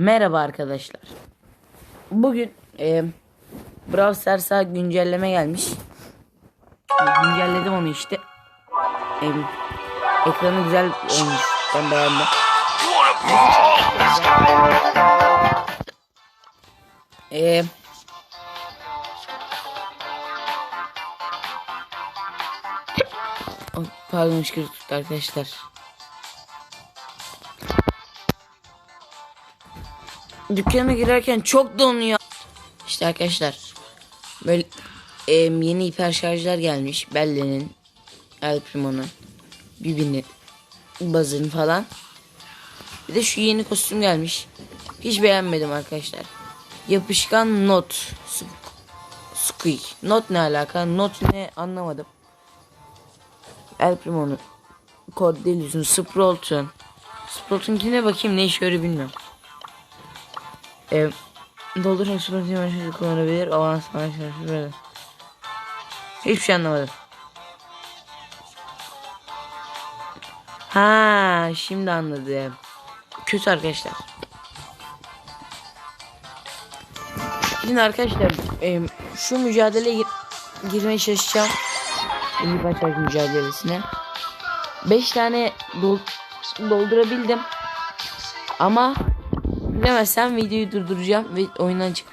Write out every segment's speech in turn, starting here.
Merhaba arkadaşlar. Bugün e, Brawl Stars'a güncelleme gelmiş. Güncelledim onu işte. E, ekranı güzel olmuş. Ben beğendim. E, Oh, Pardon tuttu arkadaşlar. Dükkana girerken çok donuyor. İşte arkadaşlar böyle em, yeni hiper şarjlar gelmiş. Belle'nin, El Primo'nun, Bibi'nin, Buzz'ın falan. Bir de şu yeni kostüm gelmiş. Hiç beğenmedim arkadaşlar. Yapışkan not. Squeak. Not ne alaka? Not ne anlamadım. El Primo'nun. Cordelius'un, Sprout'un. Sprout'unkine bakayım ne işe yarıyor bilmiyorum. Ee, doldur eksplosyon mesajı kullanabilir. Avans mesajı böyle. Hiçbir şey anlamadım. Ha, şimdi anladım. Kötü arkadaşlar. Şimdi arkadaşlar e, şu mücadeleye gir girmeye çalışacağım. İyi başlar mücadelesine. 5 tane dol doldurabildim. Ama Bilemezsem videoyu durduracağım ve oyundan çık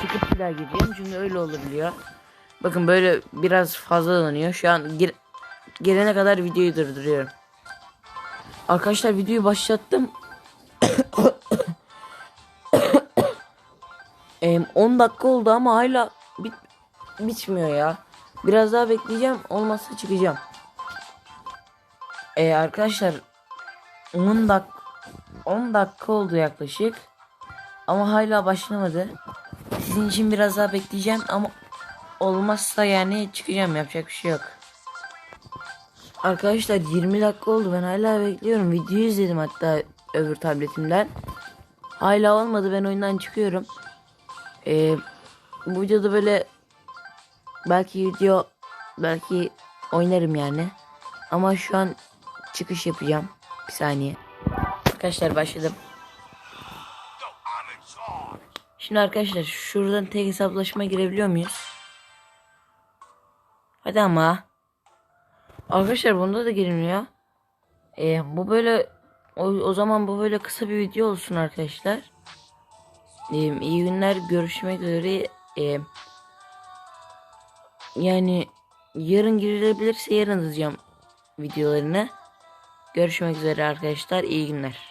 çıkıp bir daha gireceğim. Çünkü öyle olabiliyor. Bakın böyle biraz fazla dolanıyor. Şu an gir gelene kadar videoyu durduruyorum. Arkadaşlar videoyu başlattım. Em, 10 dakika oldu ama hala bit bitmiyor ya. Biraz daha bekleyeceğim. Olmazsa çıkacağım. Ee, arkadaşlar 10 dakika 10 dakika oldu yaklaşık. Ama hala başlamadı. Sizin için biraz daha bekleyeceğim ama olmazsa yani çıkacağım yapacak bir şey yok. Arkadaşlar 20 dakika oldu ben hala bekliyorum. Videoyu izledim hatta öbür tabletimden. Hala olmadı ben oyundan çıkıyorum. Ee, bu videoda böyle belki video belki oynarım yani. Ama şu an çıkış yapacağım. Bir saniye. Arkadaşlar başladım. Şimdi arkadaşlar şuradan tek hesaplaşma girebiliyor muyuz? Hadi ama. Arkadaşlar bunda da girilmiyor. Ee, bu böyle o, o zaman bu böyle kısa bir video olsun arkadaşlar. Ee, iyi günler görüşmek üzere. Ee, yani yarın girilebilirse yarın atacağım videolarını. Görüşmek üzere arkadaşlar. İyi günler.